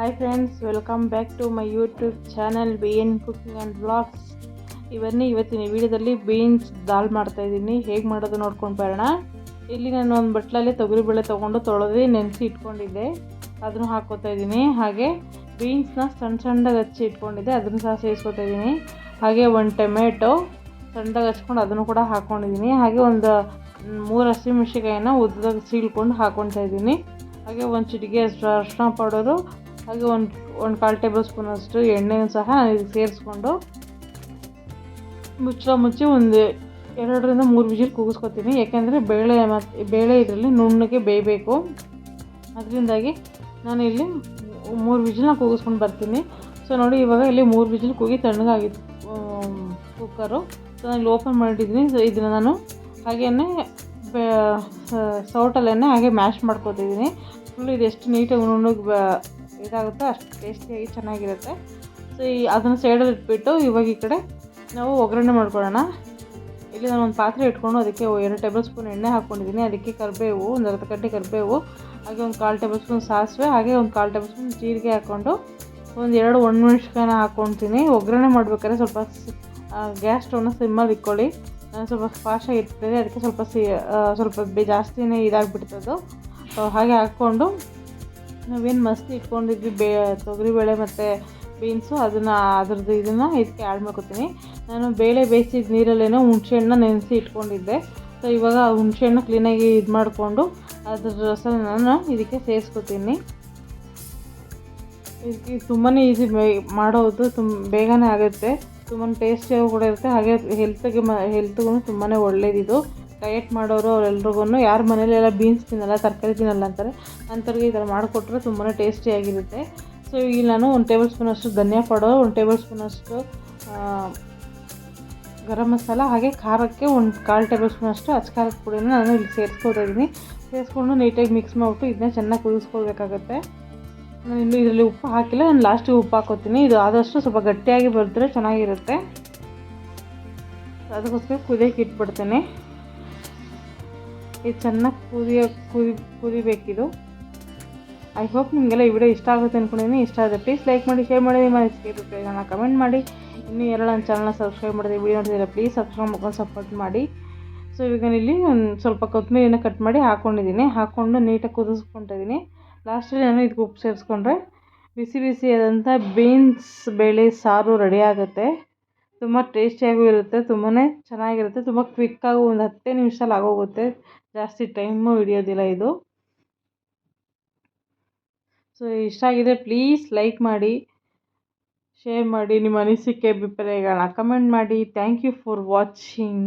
Hi friends welcome back to my YouTube channel B N cooking and blogs ಇವನ್ನೇ ಇವತ್ತಿನ ವಿಡಿಯೋದಲ್ಲಿ beans ದಾಲ್ ಮಾಡ್ತಾಯಿದ್ದೀನಿ ಹೇಗೆ ಮಾಡೋದು ನೋಡ್ಕೊಂಡು ಬರೋಣ. ಇಲ್ಲಿ ನಾನು ಒಂದು ಬಟ್ಲಲ್ಲಿ ತೊಗರಿಬೇಳೆ ತೊಗೊಂಡು ತೊಳೆದು ನೆನೆಸಿ ಇಟ್ಕೊಂಡಿದ್ದೆ. ಅದನ್ನು ಹಾಕ್ಕೋತಾ ಇದ್ದೀನಿ. ಹಾಗೆ ಬೀನ್ಸ್ನ ಸಣ್ಣ ಸಣ್ಣಗೆ ಹಚ್ಚಿ ಇಟ್ಕೊಂಡಿದ್ದೆ. ಅದನ್ನು ಸಹ ಸೇರಿಸ್ಕೊತಾ ಇದ್ದೀನಿ. ಹಾಗೆ ಒಂದು ಟೊಮೆಟೊ ಸಣ್ಣದಾಗಿ ಹಚ್ಕೊಂಡು ಅದನ್ನು ಕೂಡ ಹಾಕ್ಕೊಂಡಿದ್ದೀನಿ ಹಾಗೆ ಒಂದು ಮೂರು ಹಸಿಮೆಣ್ಸಿಕಾಯಿನ ಉದ್ದದಾಗ ಸೀಳ್ಕೊಂಡು ಹಾಕ್ಕೊತಾ ಇದ್ದೀನಿ. ಹಾಗೆ ಒಂದು ಚಿಟಿಕೆ ಅರಿಶಿನ ಪೌಡರು ಹಾಗೆ ಒಂದು ಒಂದು ಕಾಲು ಟೇಬಲ್ ಸ್ಪೂನ್ ಅಷ್ಟು ಎಣ್ಣೆನೂ ಸಹ ನಾನು ಇದಕ್ಕೆ ಸೇರಿಸ್ಕೊಂಡು ಮುಚ್ಚಳ ಮುಚ್ಚಿ ಒಂದು ಎರಡರಿಂದ ಮೂರು ವಿಜಿಲ್ ಕೂಗಿಸ್ಕೊತೀನಿ. ಯಾಕೆಂದರೆ ಬೇಳೆ ಮತ್ತು ಬೇಳೆ ಇದರಲ್ಲಿ ನುಣ್ಣಗೆ ಬೇಯಬೇಕು. ಅದರಿಂದಾಗಿ ನಾನು ಇಲ್ಲಿ ಮೂರು ವಿಜಿಲ್ನ ಕೂಗಿಸ್ಕೊಂಡು ಬರ್ತೀನಿ. ಸೊ ನೋಡಿ ಇವಾಗ ಇಲ್ಲಿ ಮೂರು ವಿಜಿಲ್ ಕೂಗಿ ತಣ್ಣಗಾಗಿತ್ತು ಕುಕ್ಕರು. ಸೊ ನಾನು ಇಲ್ಲಿ ಓಪನ್ ಮಾಡಿದ್ದೀನಿ. ಸೊ ಇದನ್ನು ನಾನು ಹಾಗೆಯೇ ಸೌಟಲ್ಲೇ ಹಾಗೆ ಮ್ಯಾಶ್ ಮಾಡ್ಕೊತಿದ್ದೀನಿ. ಫುಲ್ ಇದು ಎಷ್ಟು ನೀಟಾಗಿ ನುಣ್ಣಗೆ ಇದಾಗುತ್ತೋ, ಅಷ್ಟು ಟೇಸ್ಟಿಯಾಗಿ ಚೆನ್ನಾಗಿರುತ್ತೆ. ಸೊ ಈ ಅದನ್ನು ಸೈಡಲ್ಲಿ ಇಟ್ಬಿಟ್ಟು ಇವಾಗ ಈ ಕಡೆ ನಾವು ಒಗ್ಗರಣೆ ಮಾಡ್ಕೊಳ್ಳೋಣ. ಇಲ್ಲಿ ನಾನು ಒಂದು ಪಾತ್ರೆ ಇಟ್ಕೊಂಡು ಅದಕ್ಕೆ ಎರಡು ಟೇಬಲ್ ಸ್ಪೂನ್ ಎಣ್ಣೆ ಹಾಕ್ಕೊಂಡಿದ್ದೀನಿ. ಅದಕ್ಕೆ ಕರಿಬೇವು, ಒಂದು ಅರ್ಧ ಗಂಟೆ ಕರಿಬೇವು, ಹಾಗೆ ಒಂದು ಕಾಲು ಟೇಬಲ್ ಸ್ಪೂನ್ ಸಾಸಿವೆ, ಹಾಗೆ ಒಂದು ಕಾಲು ಟೇಬಲ್ ಸ್ಪೂನ್ ಜೀರಿಗೆ ಹಾಕ್ಕೊಂಡು ಒಂದು ಎರಡು ಒಣಮೆಣ್ಸಿಕಾಯನ್ನ ಹಾಕ್ಕೊತೀನಿ. ಒಗ್ಗರಣೆ ಮಾಡ್ಬೇಕಾದ್ರೆ ಸ್ವಲ್ಪ ಗ್ಯಾಸ್ ಸ್ಟವ್ನ ಸಿಮ್ಮಲ್ಲಿ ಇಟ್ಕೊಳ್ಳಿ. ಸ್ವಲ್ಪ ಫಾಸ್ಟಾಗಿ ಇರ್ತದೆ. ಅದಕ್ಕೆ ಸ್ವಲ್ಪ ಸಿ ಸ್ವಲ್ಪ ಜಾಸ್ತಿನೇ ಇದಾಗಿಬಿಡ್ತದು ಹಾಗೆ ಹಾಕ್ಕೊಂಡು ನಾವೇನು ಮಸ್ತಿ ಇಟ್ಕೊಂಡಿದ್ವಿ ಬೇ ತೊಗರಿಬೇಳೆ ಮತ್ತು ಬೀನ್ಸು ಅದನ್ನು, ಅದ್ರದ್ದು ಇದನ್ನು ಇದಕ್ಕೆ ಆ್ಯಡ್ ಮಾಡ್ಕೊತೀನಿ. ನಾನು ಬೇಳೆ ಬೇಯಿಸಿದ ನೀರಲ್ಲೇನೋ ಹುಣಸೆಹಣ್ಣ ನೆನೆಸಿ ಇಟ್ಕೊಂಡಿದ್ದೆ. ಸೊ ಇವಾಗ ಹುಣಸೆಹಣ್ಣು ಕ್ಲೀನಾಗಿ ಇದು ಮಾಡಿಕೊಂಡು ಅದ್ರ ರಸ ನಾನು ಇದಕ್ಕೆ ಸೇರಿಸ್ಕೊತೀನಿ. ಇದಕ್ಕೆ ತುಂಬಾ ಈಸಿ ಮಾಡೋದು ತುಂಬ ಬೇಗನೆ ಆಗುತ್ತೆ. ತುಂಬಾ ಟೇಸ್ಟಿಯಾಗಿ ಕೂಡ ಇರುತ್ತೆ. ಹಾಗೆ ಹೆಲ್ತ್ಗೆ ಮ ಹೆಲ್ತ್ಗೂ ತುಂಬಾ ಒಳ್ಳೇದಿದು. ಡಯಟ್ ಮಾಡೋರು ಅವರೆಲ್ರಿಗೂ ಯಾರು ಮನೇಲೆಲ್ಲ ಬೀನ್ಸ್ ತಿನ್ನಲ್ಲ, ತರಕಾರಿ ತಿನ್ನಲ್ಲ ಅಂತಾರೆ, ಅಂಥವ್ರಿಗೆ ಈ ಥರ ಮಾಡಿಕೊಟ್ರೆ ತುಂಬಾ ಟೇಸ್ಟಿಯಾಗಿರುತ್ತೆ ಸೊ ಈಗ ನಾನು ಒಂದು ಟೇಬಲ್ ಸ್ಪೂನಷ್ಟು ಧನಿಯಾ ಪೌಡರ್ ಒಂದು ಟೇಬಲ್ ಸ್ಪೂನಷ್ಟು ಗರಂ ಮಸಾಲ, ಹಾಗೆ ಖಾರಕ್ಕೆ ಒಂದು ಕಾಲು ಟೇಬಲ್ ಸ್ಪೂನಷ್ಟು ಅಚ್ಚಕಾರದ ಪುಡಿನ ನಾನು ಇಲ್ಲಿ ಸೇರಿಸ್ಕೊತಾ ಇದ್ದೀನಿ. ಸೇರಿಸ್ಕೊಂಡು ನೀಟಾಗಿ ಮಿಕ್ಸ್ ಮಾಡಿಬಿಟ್ಟು ಇದನ್ನ ಚೆನ್ನಾಗಿ ಕುದಿಸ್ಕೊಳ್ಬೇಕಾಗತ್ತೆ. ನಾನು ಇನ್ನೂ ಇದರಲ್ಲಿ ಉಪ್ಪು ಹಾಕಿಲ್ಲ, ನಾನು ಲಾಸ್ಟಿಗೆ ಉಪ್ಪು ಹಾಕೋತೀನಿ. ಇದು ಆದಷ್ಟು ಸ್ವಲ್ಪ ಗಟ್ಟಿಯಾಗಿ ಬರೆದ್ರೆ ಚೆನ್ನಾಗಿರುತ್ತೆ. ಅದಕ್ಕೋಸ್ಕರ ಕುದಿಯೋಕೆ ಇಟ್ಬಿಡ್ತೀನಿ. ಇದು ಚೆನ್ನಾಗಿ ಕುದಿಯೋ ಕುದಿ, ಕುದಿಬೇಕಿದು. ಐ ಹೋಪ್ ನಿಮಗೆಲ್ಲ ಈ ವಿಡಿಯೋ ಇಷ್ಟ ಆಗುತ್ತೆ ಅಂದ್ಕೊಂಡಿದ್ದೀನಿ ಇಷ್ಟ ಆಗುತ್ತೆ ಪ್ಲೀಸ್ ಲೈಕ್ ಮಾಡಿ ಶೇರ್ ಮಾಡಿ, ನಿಮ್ಮ ಅನಿಸಿಕೆ ನಾನು ಕಮೆಂಟ್ ಮಾಡಿ. ಇನ್ನೂ ಎರಡು ನನ್ನ ಚಾನಲ್ನ ಸಬ್ಸ್ಕ್ರೈಬ್ ಮಾಡಿದೆ ವಿಡಿಯೋ ನೋಡಿದರೆ ಪ್ಲೀಸ್ ಸಬ್ಸ್ಕ್ರೈಬ್ ಮಾಡ್ಕೊಂಡು ಸಪೋರ್ಟ್ ಮಾಡಿ. ಸೊ ಇವಾಗ ಇಲ್ಲಿ ಒಂದು ಸ್ವಲ್ಪ ಕೊತ್ತಂಬರಿನ ಕಟ್ ಮಾಡಿ ಹಾಕ್ಕೊಂಡಿದ್ದೀನಿ ಹಾಕ್ಕೊಂಡು ನೀಟಾಗಿ ಕುದಿಸ್ಕೊಂಡಿದ್ದೀನಿ ಲಾಸ್ಟಲ್ಲಿ ನಾನು ಇದಕ್ಕೆ ಉಪ್ಪು ಸೇರಿಸ್ಕೊಂಡ್ರೆ ಬಿಸಿ ಬಿಸಿಯಾದಂಥ ಬೀನ್ಸ್ ಬೇಳೆ, ಸಾರು ರೆಡಿ ಆಗುತ್ತೆ. ತುಂಬ ಟೇಸ್ಟಿಯಾಗೂ ಇರುತ್ತೆ ತುಂಬಾ ಚೆನ್ನಾಗಿರುತ್ತೆ, ತುಂಬ ಕ್ವಿಕ್ಕಾಗೂ ಒಂದು ಹತ್ತೇ ನಿಮಿಷದಲ್ಲಿ ಆಗೋಗುತ್ತೆ. ಜಾಸ್ತಿ ಟೈಮು ಹಿಡಿಯೋದಿಲ್ಲ ಇದು. ಸೊ ಇಷ್ಟ ಆಗಿದೆ ಪ್ಲೀಸ್ ಲೈಕ್ ಮಾಡಿ ಶೇರ್ ಮಾಡಿ, ನಿಮ್ಮ ಅನಿಸಿಕೆ, ಅಭಿಪ್ರಾಯಗಳನ್ನ ಕಮೆಂಟ್ ಮಾಡಿ. Thank you for watching